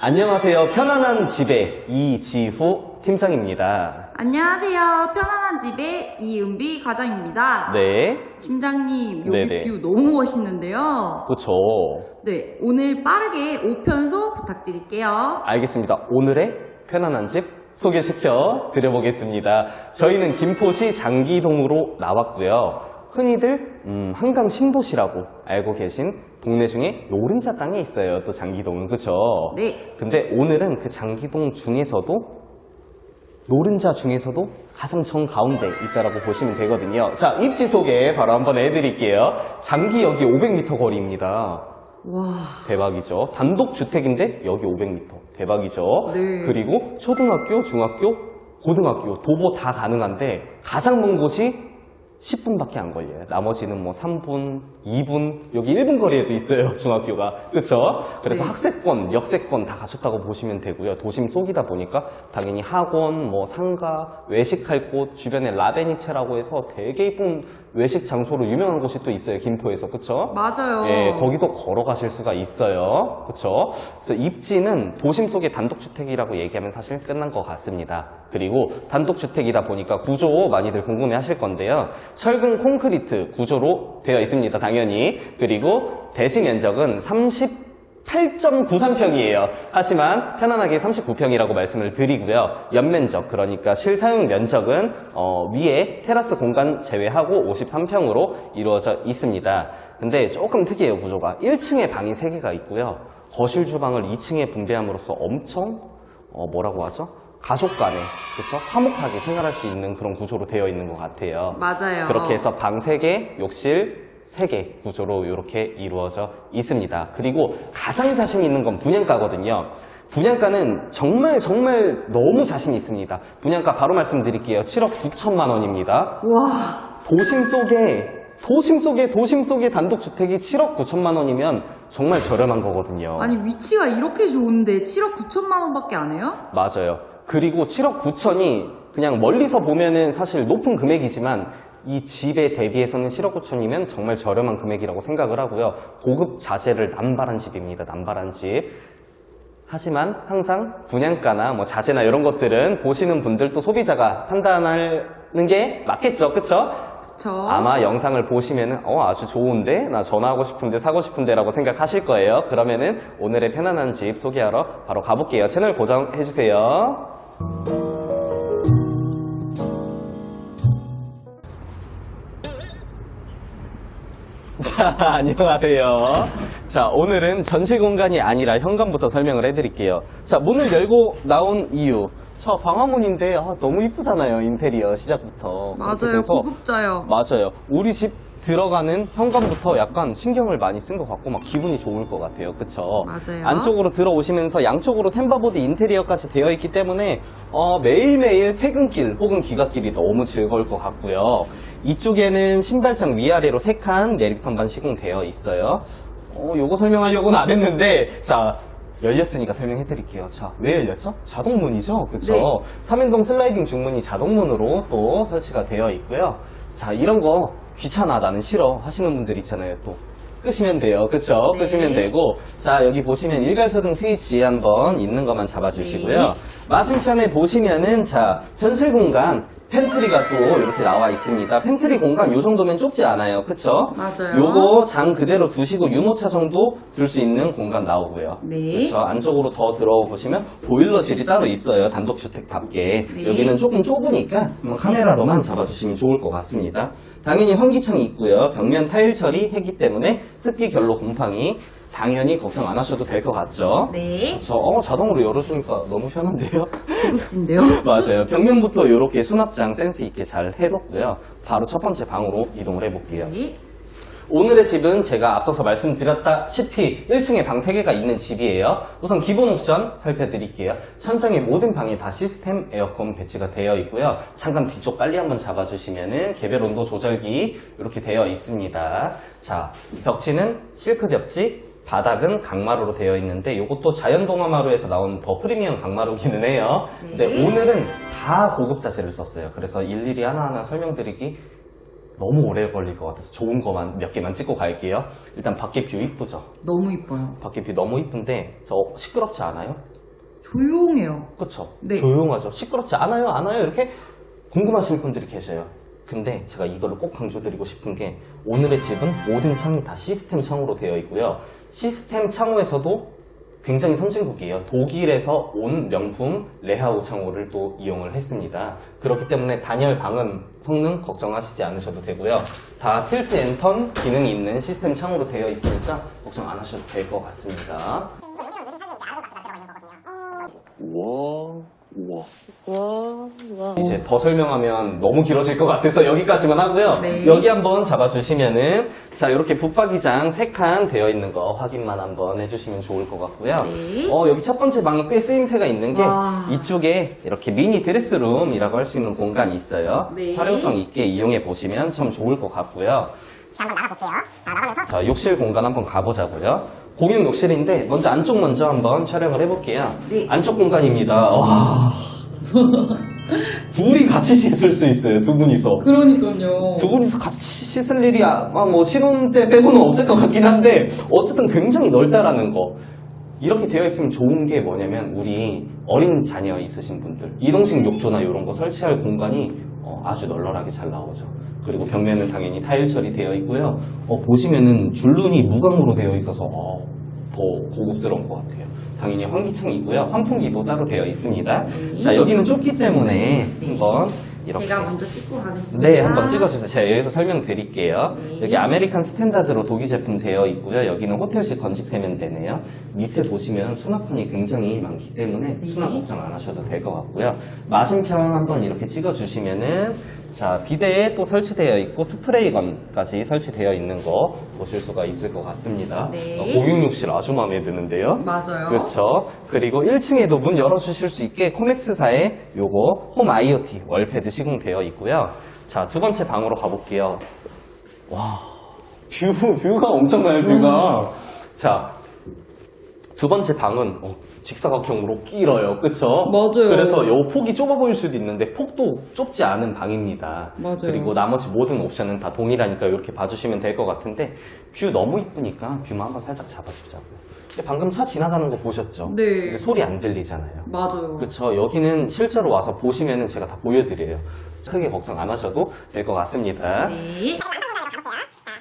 안녕하세요. 편안한 집의 이지후 팀장입니다. 안녕하세요. 편안한 집의 이은비 과장입니다. 네, 팀장님, 여기 네네. 뷰 너무 멋있는데요. 그쵸. 네, 오늘 빠르게 5편소 부탁드릴게요. 알겠습니다. 오늘의 편안한 집 소개시켜 드려보겠습니다. 저희는 김포시 장기동으로 나왔고요. 흔히들 음, 한강 신도시라고 알고 계신 동네 중에 노른자 땅에 있어요. 또 장기동은 그쵸? 네, 근데 오늘은 그 장기동 중에서도 노른자 중에서도 가장 정 가운데 있다라고 보시면 되거든요. 자, 입지 소개 바로 한번 해드릴게요. 장기역이 500m 거리입니다. 와, 대박이죠. 단독 주택인데 여기 500m. 대박이죠. 네. 그리고 초등학교, 중학교, 고등학교, 도보 다 가능한데 가장 먼 곳이 10분밖에 안 걸려요. 나머지는 뭐 3분, 2분, 여기 1분 거리에도 있어요, 중학교가. 그쵸? 그래서 네. 학세권, 역세권 다 갖췄다고 보시면 되고요. 도심 속이다 보니까 당연히 학원, 뭐 상가, 외식할 곳, 주변에 라베니체라고 해서 되게 이쁜 외식 장소로 유명한 곳이 또 있어요, 김포에서. 그쵸? 맞아요. 예, 거기도 걸어가실 수가 있어요. 그쵸? 그래서 입지는 도심 속의 단독주택이라고 얘기하면 사실 끝난 것 같습니다. 그리고 단독주택이다 보니까 구조 많이들 궁금해 하실 건데요. 철근 콘크리트 구조로 되어 있습니다, 당연히. 그리고 대지 면적은 30 8.93평이에요. 하지만 편안하게 39평이라고 말씀을 드리고요. 연면적, 그러니까 실사용 면적은 어, 위에 테라스 공간 제외하고 53평으로 이루어져 있습니다. 근데 조금 특이해요, 구조가. 1층에 방이 3개가 있고요. 거실 주방을 2층에 분배함으로써 엄청 어, 뭐라고 하죠? 가족 간에 그렇죠? 화목하게 생활할 수 있는 그런 구조로 되어 있는 것 같아요. 맞아요. 그렇게 해서 방 3개, 욕실 3개 구조로 이렇게 이루어져 있습니다. 그리고 가장 자신 있는 건 분양가거든요. 분양가는 정말 정말 너무 자신 있습니다. 분양가 바로 말씀드릴게요. 7억 9천만 원입니다. 와, 도심 속에 도심 속에 도심 속에 단독주택이 7억 9천만 원이면 정말 저렴한 거거든요. 아니 위치가 이렇게 좋은데 7억 9천만 원밖에 안 해요? 맞아요. 그리고 7억 9천이 그냥 멀리서 보면은 사실 높은 금액이지만 이 집에 대비해서는 7억 9천이면 정말 저렴한 금액이라고 생각을 하고요. 고급 자재를 남발한 집입니다. 남발한 집. 하지만 항상 분양가나 뭐 자재나 이런 것들은 보시는 분들도 소비자가 판단하는 게 맞겠죠. 그쵸? 그쵸? 아마 영상을 보시면은 어 아주 좋은데 나 전화하고 싶은데 사고 싶은데라고 생각하실 거예요. 그러면은 오늘의 편안한 집 소개하러 바로 가볼게요. 채널 고정해 주세요. 자, 안녕하세요. 자, 오늘은 전시 공간이 아니라 현관부터 설명을 해드릴게요. 자, 문을 열고 나온 이유. 저 방화문인데 아, 너무 이쁘잖아요, 인테리어 시작부터. 그렇게 맞아요. 돼서 고급져요. 맞아요. 우리 집 들어가는 현관부터 약간 신경을 많이 쓴 것 같고 막 기분이 좋을 것 같아요. 그쵸? 맞아요. 안쪽으로 들어오시면서 양쪽으로 템바보드 인테리어까지 되어 있기 때문에 어, 매일매일 퇴근길 혹은 귀갓길이 너무 즐거울 것 같고요. 이쪽에는 신발장 위아래로 3칸 내립선반 시공되어 있어요. 어, 요거 설명하려고는 안 했는데 자 열렸으니까 설명해 드릴게요. 자, 왜 열렸죠? 자동문이죠? 그쵸? 네. 삼연동 슬라이딩 중문이 자동문으로 또 설치가 되어 있고요. 자, 이런 거 귀찮아, 나는 싫어 하시는 분들 있잖아요, 또. 끄시면 돼요. 그쵸? 네. 끄시면 되고. 자, 여기 보시면 일괄소등 스위치 한번 있는 것만 잡아주시고요. 네. 맞은편에 보시면은, 자, 전실 공간, 팬트리가 또 이렇게 나와 있습니다. 팬트리 공간 요 정도면 좁지 않아요. 그쵸? 맞아요. 요거 장 그대로 두시고 유모차 정도 둘 수 있는 공간 나오고요. 네. 그쵸? 안쪽으로 더 들어가 보시면 보일러실이 따로 있어요. 단독주택답게. 네. 여기는 조금 좁으니까 한번 카메라로만 잡아주시면 좋을 것 같습니다. 당연히 환기창이 있고요. 벽면 타일 처리 했기 때문에 습기 결로 곰팡이 당연히 걱정 안 하셔도 될 것 같죠? 네. 저 어, 자동으로 열어주니까 너무 편한데요? 고급진데요? 맞아요. 벽면부터 이렇게 수납장 센스 있게 잘 해뒀고요. 바로 첫 번째 방으로 이동을 해볼게요. 네. 오늘의 집은 제가 앞서서 말씀드렸다시피 1층에 방 3개가 있는 집이에요. 우선 기본 옵션 살펴드릴게요. 천장의 모든 방에 다 시스템 에어컨 배치가 되어 있고요. 잠깐 뒤쪽 빨리 한번 잡아주시면은 개별 온도 조절기 이렇게 되어 있습니다. 자, 벽지는 실크 벽지, 바닥은 강마루로 되어 있는데 이것도 자연동화마루에서 나온 더 프리미엄 강마루기는 해요. 근데 네. 오늘은 다 고급 자재를 썼어요. 그래서 일일이 하나하나 설명드리기 너무 오래 걸릴 것 같아서 좋은 거만 몇 개만 찍고 갈게요. 일단 밖에 뷰 이쁘죠? 너무 이뻐요. 밖에 뷰 너무 이쁜데 저 시끄럽지 않아요? 조용해요. 그렇죠. 네. 조용하죠. 시끄럽지 않아요, 않아요 이렇게 궁금하신 분들이 계셔요. 근데 제가 이거를 꼭 강조드리고 싶은 게 오늘의 집은 모든 창이 다 시스템 창으로 되어 있고요. 시스템 창호에서도 굉장히 선진국이에요. 독일에서 온 명품 레하우 창호를 또 이용을 했습니다. 그렇기 때문에 단열 방음 성능 걱정하시지 않으셔도 되고요. 다 틸트 앤턴 기능이 있는 시스템 창으로 되어 있으니까 걱정 안 하셔도 될 것 같습니다. 우와, 우와. 와, 와. 이제 더 설명하면 너무 길어질 것 같아서 여기까지만 하고요. 네. 여기 한번 잡아주시면은 자 이렇게 붙박이장 3칸 되어 있는 거 확인만 한번 해주시면 좋을 것 같고요. 네. 어, 여기 첫 번째 방이 꽤 쓰임새가 있는 게 와. 이쪽에 이렇게 미니 드레스룸이라고 할 수 있는 공간이 있어요. 네. 활용성 있게 이용해 보시면 참 좋을 것 같고요. 자, 한번 나가볼게요. 자, 나가면서 자, 욕실 공간 한번 가보자고요. 공용 욕실인데 먼저 안쪽 먼저 한번 촬영을 해볼게요. 네. 안쪽 공간입니다. 와. 둘이 같이 씻을 수 있어요. 두 분이서. 그러니까요. 두 분이서 같이 씻을 일이 아마 뭐 신혼 때 빼고는 없을 것 같긴 한데 어쨌든 굉장히 넓다라는 거. 이렇게 되어 있으면 좋은 게 뭐냐면 우리 어린 자녀 있으신 분들 이동식 욕조나 이런 거 설치할 공간이 어, 아주 널널하게 잘 나오죠. 그리고 벽면은 당연히 타일 처리되어 있고요. 어, 보시면은 줄눈이 무광으로 되어 있어서 어, 더 고급스러운 것 같아요. 당연히 환기창이 있고요. 환풍기도 따로 되어 있습니다. 네. 자 여기는 좁기 때문에 네. 한번 이렇게 제가 먼저 찍고 가겠습니다. 네, 한번 찍어주세요. 제가 여기서 설명드릴게요. 네. 여기 아메리칸 스탠다드로 독일 제품 되어 있고요. 여기는 호텔식 건식 세면대네요. 밑에 보시면 수납칸이 굉장히 많기 때문에 네. 수납 걱정 안 하셔도 될 것 같고요. 맞은편 한번 이렇게 찍어주시면은 자 비데에 또 설치되어 있고 스프레이건까지 설치되어 있는 거 보실 수가 있을 것 같습니다. 네. 어, 공용욕실 아주 마음에 드는데요. 맞아요. 그렇죠. 그리고 1층에도 문 열어주실 수 있게 코맥스사의 요거 홈 IoT 월패드 시공되어 있고요. 자, 두 번째 방으로 가볼게요. 와, 뷰, 뷰가 엄청나요, 뷰가. 자, 두 번째 방은 어, 직사각형으로 길어요. 그쵸? 맞아요. 그래서 요 폭이 좁아 보일 수도 있는데 폭도 좁지 않은 방입니다. 맞아요. 그리고 나머지 모든 옵션은 다 동일하니까 이렇게 봐주시면 될 것 같은데 뷰 너무 이쁘니까 뷰만 한번 살짝 잡아주자고요. 근데 방금 차 지나가는 거 보셨죠? 네. 소리 안 들리잖아요. 맞아요. 그렇죠. 여기는 실제로 와서 보시면은 제가 다 보여드려요. 크게 걱정 안 하셔도 될 것 같습니다. 네.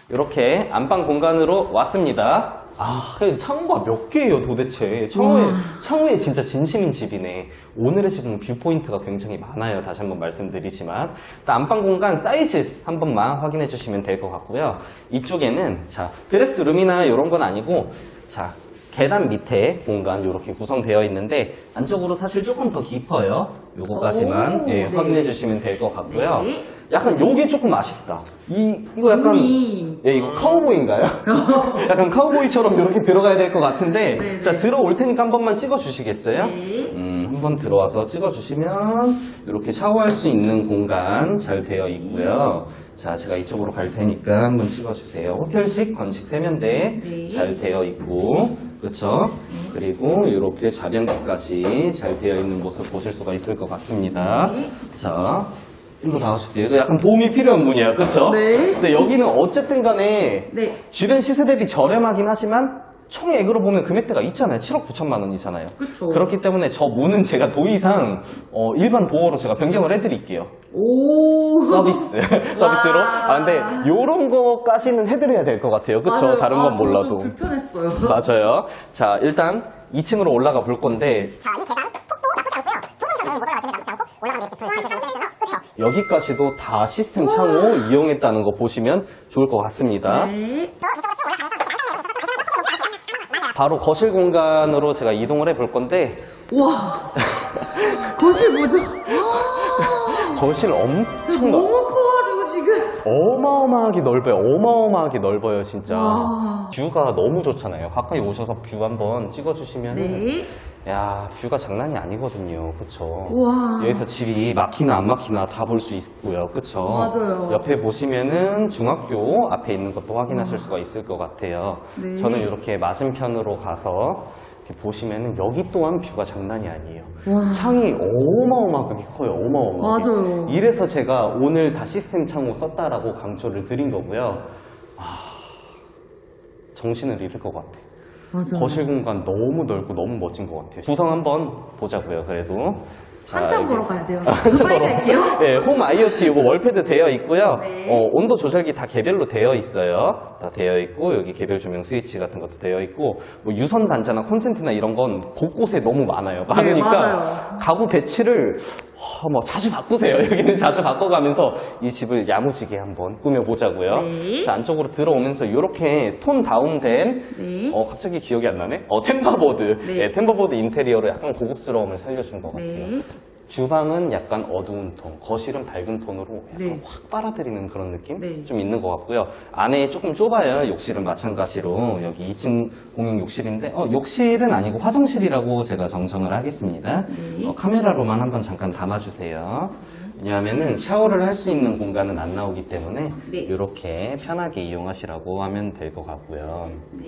이렇게 안방 공간으로 왔습니다. 아, 창호가 몇 개예요, 도대체? 창호에, 와. 창호에 진짜 진심인 집이네. 오늘의 집은 뷰포인트가 굉장히 많아요. 다시 한번 말씀드리지만. 일단 안방 공간 사이즈 한 번만 확인해 주시면 될 것 같고요. 이쪽에는, 자, 드레스룸이나 이런 건 아니고, 자, 계단 밑에 공간 이렇게 구성되어 있는데, 안쪽으로 사실 조금 더 깊어요. 요거까지만 오, 예, 네. 확인해 주시면 될 것 같고요. 네. 약간 요게 조금 아쉽다. 이, 이거 약간. 문이 예, 이거 카우보이인가요? 약간 카우보이처럼 이렇게 들어가야 될 것 같은데, 네, 자, 네. 들어올 테니까 한 번만 찍어 주시겠어요? 네. 음, 한번 들어와서 찍어 주시면, 이렇게 샤워할 수 있는 공간 잘 되어 있고요. 자, 제가 이쪽으로 갈 테니까 한번 찍어 주세요. 호텔식 건식 세면대 네. 잘 되어 있고, 그쵸? 그리고 이렇게 좌변기까지 잘 되어 있는 모습 보실 수가 있을 것 같습니다. 네. 자, 일로 나와주세요. 이거 약간 도움이 필요한 분이야, 그쵸? 네. 근데 여기는 어쨌든 간에 네. 주변 시세 대비 저렴하긴 하지만 총액으로 보면 금액대가 있잖아요. 7억 9천만 원이잖아요. 그쵸. 그렇기 때문에 저 문은 제가 더 이상 어, 일반 도어로 제가 변경을 해드릴게요. 오. 서비스. 서비스로. 아, 근데 요런 거까지는 해드려야 될 것 같아요. 그쵸? 맞아요. 다른 아, 건 저도 몰라도. 좀 불편했어요. 맞아요. 자, 일단 2층으로 올라가 볼 건데 자, 이 계단 폭도 나쁘지 않고요. 두 분이서 당연히 못 올라갈 텐데 나쁘지 않고 올라가면 이렇게 불 밝혀주는 센스로 그쵸? 여기까지도 다 시스템 창호 이용했다는 거 보시면 좋을 것 같습니다. 네. 또 이쪽으로 쭉 올라가면서 바로 거실 공간으로 제가 이동을 해 볼 건데 와. 거실 뭐죠? 와. 거실 엄청 넓, 너무 커가지고 지금. 어마어마하게 넓어요. 어마어마하게 넓어요, 진짜. 와. 뷰가 너무 좋잖아요. 가까이 오셔서 뷰 한번 찍어주시면 네. 야 뷰가 장난이 아니거든요. 그쵸? 와. 여기서 집이 막히나 안 막히나 다 볼 수 있고요. 그쵸? 맞아요. 옆에 보시면은 중학교 앞에 있는 것도 확인하실 수가 있을 것 같아요. 네. 저는 이렇게 맞은편으로 가서 보시면은 여기 또한 뷰가 장난이 아니에요. 와. 창이 어마어마하게 커요. 어마어마하게. 맞아요. 이래서 제가 오늘 다 시스템 창호 썼다라고 강조를 드린 거고요. 아, 정신을 잃을 것 같아요. 맞아. 거실 공간 너무 넓고 너무 멋진 것 같아요. 구성 한번 보자고요. 그래도 자, 한참 이제- 보러 가야 돼요. 걸어. 갈게요. 네, 홈 IoT 이거 월패드 되어 있고요. 네. 어, 온도 조절기 다 개별로 되어 있어요. 다 되어 있고 여기 개별 조명 스위치 같은 것도 되어 있고 뭐 유선 단자나 콘센트나 이런 건 곳곳에 너무 많아요. 많으니까 네, 맞아요. 가구 배치를 어, 뭐 자주 바꾸세요. 여기는 자주 바꿔가면서 이 집을 야무지게 한번 꾸며 보자고요. 네. 자 안쪽으로 들어오면서 이렇게 톤 다운된 네. 어 갑자기 기억이 안 나네. 어 템바보드. 네. 네, 템바보드 인테리어로 약간 고급스러움을 살려준 것 같아요. 네. 주방은 약간 어두운 톤, 거실은 밝은 톤으로 약간 네. 확 빨아들이는 그런 느낌 네. 좀 있는 것 같고요. 안에 조금 좁아요. 욕실은 마찬가지로 여기 2층 공용 욕실인데 어, 욕실은 아니고 화장실이라고 제가 정정을 하겠습니다. 네. 어, 카메라로만 한번 잠깐 담아주세요. 왜냐하면은 샤워를 할 수 있는 공간은 안 나오기 때문에 네. 이렇게 편하게 이용하시라고 하면 될 것 같고요. 네.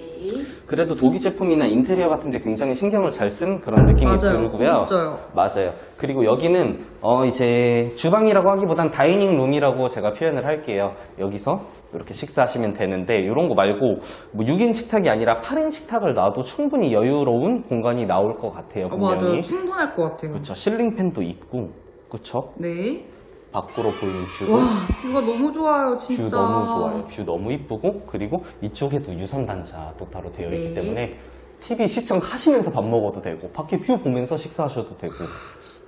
그래도 독일 제품이나 인테리어 같은 데 굉장히 신경을 잘 쓴 그런 느낌이 맞아요. 들고요. 고급져요. 맞아요. 그리고 여기는 어 이제 주방이라고 하기보단 다이닝 룸이라고 제가 표현을 할게요. 여기서 이렇게 식사하시면 되는데 이런 거 말고 뭐 6인 식탁이 아니라 8인 식탁을 놔도 충분히 여유로운 공간이 나올 것 같아요. 어, 분명히. 맞아요. 충분할 것 같아요. 그렇죠. 실링팬도 있고 그렇죠. 네. 밖으로 보이는 뷰도 와, 뷰가 너무 좋아요, 뷰 진짜. 너무 좋아요. 뷰 너무 이쁘고 그리고 이쪽에도 유선 단자도 따로 되어 있기 네. 때문에 TV 시청하시면서 밥 먹어도 되고 밖에 뷰 보면서 식사하셔도 되고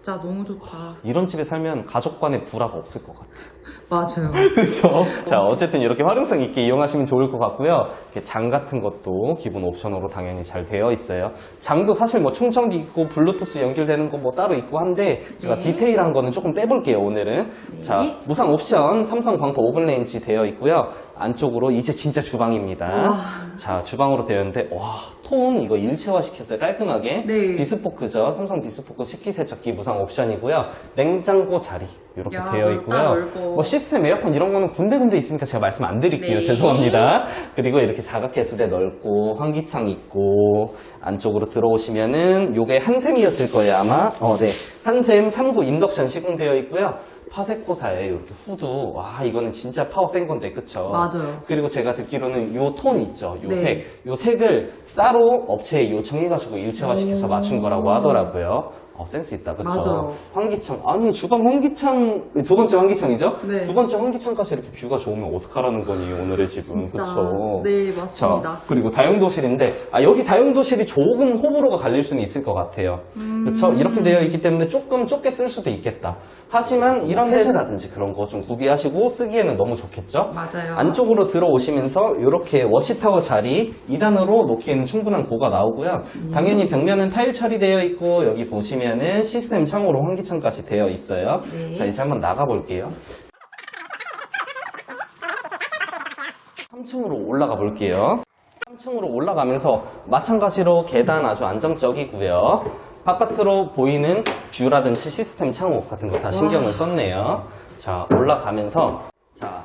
진짜 너무 좋다. 이런 집에 살면 가족 간에 불화가 없을 것 같아요. 맞아요. 그렇죠. 자 어쨌든 이렇게 활용성 있게 이용하시면 좋을 것 같고요. 이렇게 장 같은 것도 기본 옵션으로 당연히 잘 되어 있어요. 장도 사실 뭐 충전기 있고 블루투스 연결되는 거 뭐 따로 있고 한데 제가 네. 디테일한 거는 조금 빼볼게요 오늘은. 네. 자 무상 옵션 삼성 광고 오븐 레인지 되어 있고요. 안쪽으로 이제 진짜 주방입니다. 와. 자 주방으로 되어 있는데 와 톤 이거 일체화 시켰어요 깔끔하게. 네. 비스포크죠. 삼성 비스포크 식기세척기 무상 옵션이고요. 냉장고 자리 이렇게 야, 되어 있고요. 뭐 시스템 에어컨 이런 거는 군데군데 있으니까 제가 말씀 안 드릴게요. 네. 죄송합니다. 그리고 이렇게 사각개수대 넓고 환기창 있고 안쪽으로 들어오시면은 요게 한샘이었을 거예요 아마. 어, 네. 한샘 3구 인덕션 시공되어 있고요. 파세코사에 이렇게 후드. 와 이거는 진짜 파워 센 건데 그쵸? 맞아요. 그리고 제가 듣기로는 요 톤 있죠. 요 네. 색. 요 색을 따로 업체에 요청해가지고 일체화시켜서 맞춘 거라고 하더라고요. 어, 센스 있다, 그쵸? 맞아요. 환기창. 아니, 주방 환기창, 두 번째 환기창이죠? 네. 두 번째 환기창까지 이렇게 뷰가 좋으면 어떡하라는 거니, 오늘의 집은. 진짜. 그쵸? 네, 맞습니다. 자, 그리고 다용도실인데, 아, 여기 다용도실이 조금 호불호가 갈릴 수는 있을 것 같아요. 음. 그쵸? 이렇게 되어 있기 때문에 조금 좁게 쓸 수도 있겠다. 하지만 이런 세제라든지 그런 거 좀 구비하시고 쓰기에는 너무 좋겠죠? 맞아요. 안쪽으로 들어오시면서 이렇게 워시타워 자리 2단으로 놓기에는 충분한 고가 나오고요. 음. 당연히 벽면은 타일 처리되어 있고 여기 보시면 은 시스템 창으로 환기창까지 되어 있어요. 네. 자 이제 한번 나가 볼게요. 3층으로 올라가 볼게요. 3층으로 올라가면서 마찬가지로 계단 아주 안정적이고요. 바깥으로 보이는 뷰라든지 시스템 창호 같은 거 다 신경을 썼네요. 자, 올라가면서 자,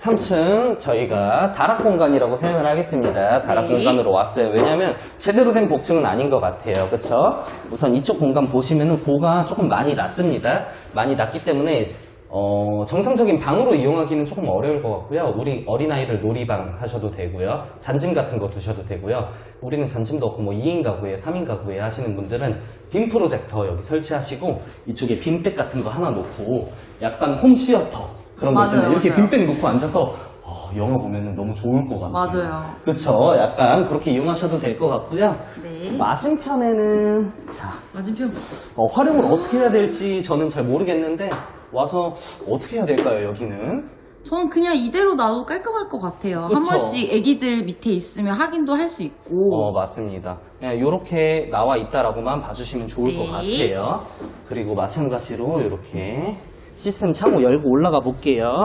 3층 저희가 다락 공간이라고 표현을 하겠습니다. 다락 네. 공간으로 왔어요. 왜냐면 제대로 된 복층은 아닌 것 같아요. 그쵸? 우선 이쪽 공간 보시면은 고가 조금 많이 낮습니다. 많이 낮기 때문에 어, 정상적인 방으로 이용하기는 조금 어려울 것 같고요. 우리 어린아이들 놀이방 하셔도 되고요. 잔짐 같은 거 두셔도 되고요. 우리는 잔짐도 없고 뭐 2인 가구에 3인 가구에 하시는 분들은 빔 프로젝터 여기 설치하시고 이쪽에 빔백 같은 거 하나 놓고 약간 홈시어터 그런 거 맞아요, 있잖아요. 이렇게 맞아요. 빔백 놓고 앉아서 어, 영화 보면은 너무 좋을 것 같아요. 맞아요. 그쵸? 약간 그렇게 이용하셔도 될 것 같고요. 네. 맞은편에는 자 맞은편. 어, 활용을 어떻게 해야 될지 저는 잘 모르겠는데 와서 어떻게 해야 될까요 여기는? 저는 그냥 이대로 놔도 깔끔할 것 같아요. 한 그쵸. 번씩 애기들 밑에 있으면 확인도 할 수 있고. 어 맞습니다. 그냥 이렇게 나와 있다라고만 봐주시면 좋을 것 네. 같아요. 그리고 마찬가지로 이렇게 시스템 창호 열고 올라가 볼게요.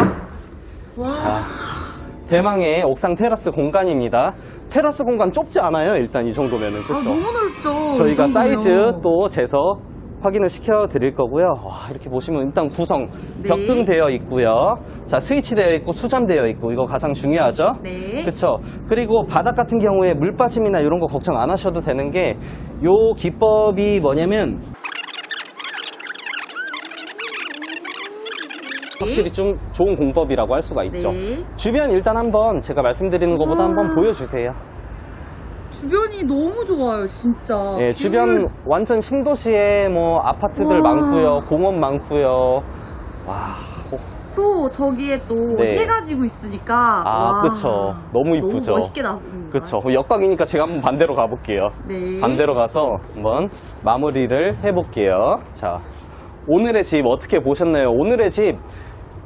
와. 자, 대망의 옥상 테라스 공간입니다. 테라스 공간 좁지 않아요 일단 이 정도면은 아, 그렇죠? 너무 넓죠. 이 저희가. 사이즈 또 재서 확인을 시켜 드릴 거고요. 와, 이렇게 보시면 일단 구성 네. 벽등 되어 있고요. 자, 스위치 되어 있고 수전 되어 있고 이거 가장 중요하죠. 네. 그렇죠. 그리고 바닥 같은 경우에 물 빠짐이나 이런 거 걱정 안 하셔도 되는 게 요 기법이 뭐냐면 확실히 좀 좋은 공법이라고 할 수가 있죠. 네. 주변 일단 한번 제가 말씀드리는 것보다 와. 한번 보여주세요. 주변이 너무 좋아요, 진짜. 예, 뷰를- 주변 완전 신도시에 뭐 아파트들 와. 많고요, 공원 많고요. 와, 호- 또 저기에 또 네. 해가 지고 있으니까. 아, 와, 그쵸. 너무 이쁘죠. 너무 멋있게 나옵니다. 그쵸. 역광이니까 제가 한번 반대로 가볼게요. 네. 반대로 가서 한번 마무리를 해볼게요. 자, 오늘의 집 어떻게 보셨나요? 오늘의 집,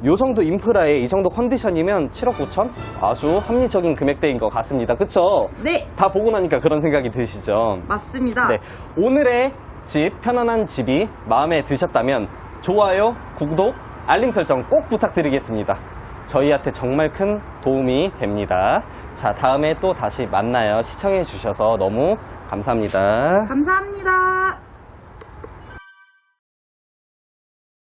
요 정도 인프라에 이 정도 컨디션이면 7억 9천? 아주 합리적인 금액대인 것 같습니다. 그쵸? 네, 다 보고 나니까 그런 생각이 드시죠? 맞습니다. 네. 오늘의 집, 편안한 집이 마음에 드셨다면 좋아요, 구독, 알림 설정 꼭 부탁드리겠습니다. 저희한테 정말 큰 도움이 됩니다. 자, 다음에 또 다시 만나요. 시청해 주셔서 너무 감사합니다. 감사합니다.